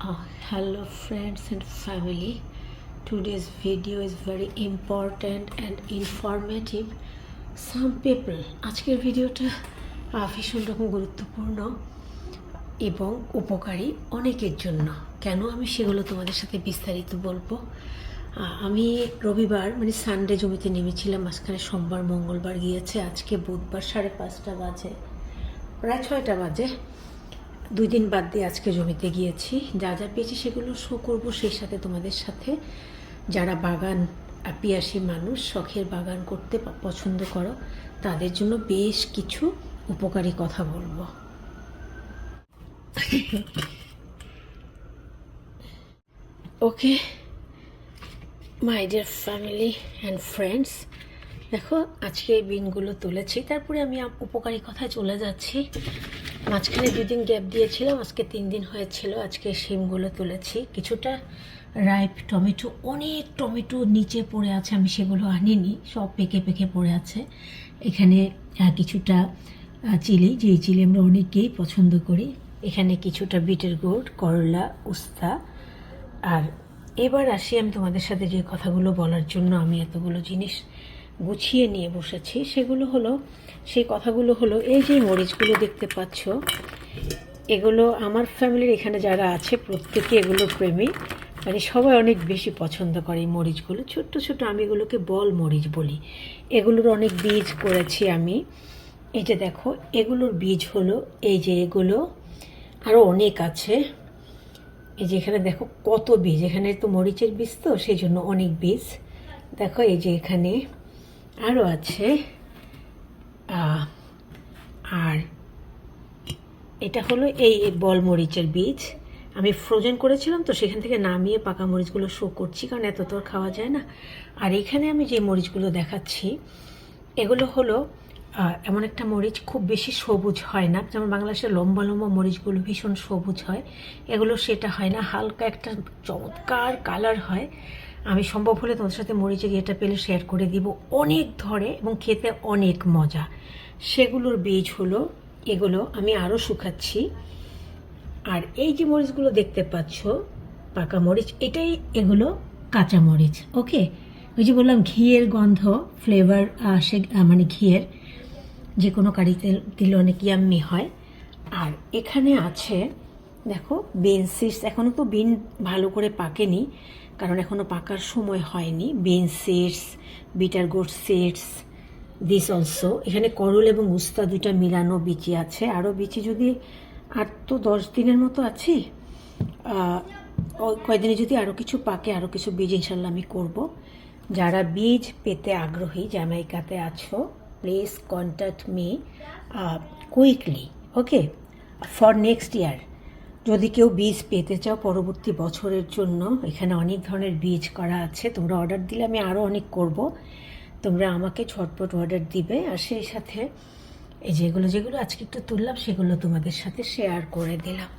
Uh, hello friends and family. Today's video is very important and informative. Some people আজকের ভিডিওটা ভীষণ রকম গুরুত্বপূর্ণ এবং উপকারী অনেকের জন্য। কেন আমি সেগুলো তোমাদের সাথে বিস্তারিত বলব? আমি রবিবার মানে সানডে জমিতে নেমেছিলাম মাঝখানে সোমবার মঙ্গলবার গিয়েছে। আজকে বুধবার সাড়ে পাঁচটা বাজে প্রায় ছয়টা বাজে। দুই দিন বাদ দিয়ে আজকে জমিতে গিয়েছি। যা যা পেয়েছি সেগুলো শো করব সেই সাথে তোমাদের সাথে। যারা বাগান পিয়াসী মানুষ, শখের বাগান করতে পছন্দ করো, তাদের জন্য বেশ কিছু উপকারী কথা বলব। Okay my dear family and friends দেখো, আজকে এই বিনগুলো তুলেছি। তারপরে আমি, উপকারী কথায় চলে যাচ্ছি। মাঝখানে দুদিন গ্যাপ দিয়েছিলাম, আজকে তিন দিন হয়েছিল, আজকে শিমগুলো তুলেছি। কিছুটা রাইপ টমেটো, অনেক টমেটো নিচে পড়ে আছে, আমি সেগুলো আনিনি, সব পেকে পেকে পড়ে আছে। এখানে কিছুটা চিলি যে চিলি আমরা অনেকেই পছন্দ করি। এখানে কিছুটা বিটের গুড়, করলা, উস্তা। আর এবার আসি আমি তোমাদের সাথে যে কথাগুলো বলার জন্য আমি এতগুলো জিনিস গুছিয়ে নিয়ে বসেছি। সেগুলো হলো, সেই কথাগুলো হলো, এই যে মরিচগুলো দেখতে পাচ্ছ, এগুলো আমার ফ্যামিলির এখানে যারা আছে, প্রত্যেকে এগুলো প্রেমী। মানে সবাই অনেক বেশি পছন্দ করে এই মরিচগুলো। ছোট্ট ছোট আমি এগুলোকে বল মরিচ বলি। এগুলোর অনেক বীজ করেছি আমি। এই যে দেখো, এগুলোর বীজ হলো, এই যে এগুলো আরও অনেক আছে। এই যে এখানে দেখো কত বীজ। এখানে তো মরিচের বীজ তো, সেই জন্য অনেক বীজ। দেখো এই যে এখানে। আরও আছে। আর এটা হলো এই বল মরিচের বীজ। আমি ফ্রোজেন করেছিলাম, তো সেখান থেকে নামিয়ে পাকা মরিচগুলো শো করছি, কারণ এত তো খাওয়া যায় না। আর এখানে আমি যে মরিচগুলো দেখাচ্ছি, এগুলো হলো এমন একটা মরিচ, খুব বেশি সবুজ হয় না। যেমন বাংলাদেশের লম্বা লম্বা মরিচগুলো ভীষণ সবুজ হয়। এগুলো সেটা হয় না, হালকা একটা চমৎকার কালার হয়। আমি সম্ভব হলে তোমাদের সাথে মরিচের ইয়েটা পেলে শেয়ার করে দিব। অনেক ধরে এবং খেতে অনেক মজা। সেগুলোর বীজ হলো, এগুলো আমি আরও শুকাচ্ছি। আর এই যে মরিচগুলো দেখতে পাচ্ছ, পাকা মরিচ, এটাই এগুলো কাঁচা মরিচ ওকে ওই যে বললাম, ঘিয়ের গন্ধ ফ্লেভার আসে মানে ঘিয়ের যে কোনো কারিতে দিলে অনেক ইয়াম্মি হয়। আর এখানে আছে দেখো বিন সিডস এখনও তো বিন ভালো করে পাকেনি, কারণ এখনও পাকার সময় হয়নি। Bean bitter gourd seeds this also এখানে করল এবং উস্তা দুইটা মিলানো বিচি আছে। আরও বিচি যদি আর তো দশ দিনের মতো আছে কয়দিনে যদি আরও কিছু পাকে আরও কিছু বীজ ইনশাল্লাহ আমি করব। যারা বীজ পেতে আগ্রহী জামাইকাতে আছো please contact me quickly okay for next year যদি কেউ বীজ পেতে চাও পরবর্তী বছরের জন্য, এখানে অনেক ধরনের বীজ করা আছে। তোমরা অর্ডার দিলে আমি আরও অনেক করব। তোমরা আমাকে ছটপট অর্ডার দিবে। আর সেই সাথে এই যেগুলো যেগুলো আজকে একটু তুললাম, সেগুলো তোমাদের সাথে শেয়ার করে দিলাম।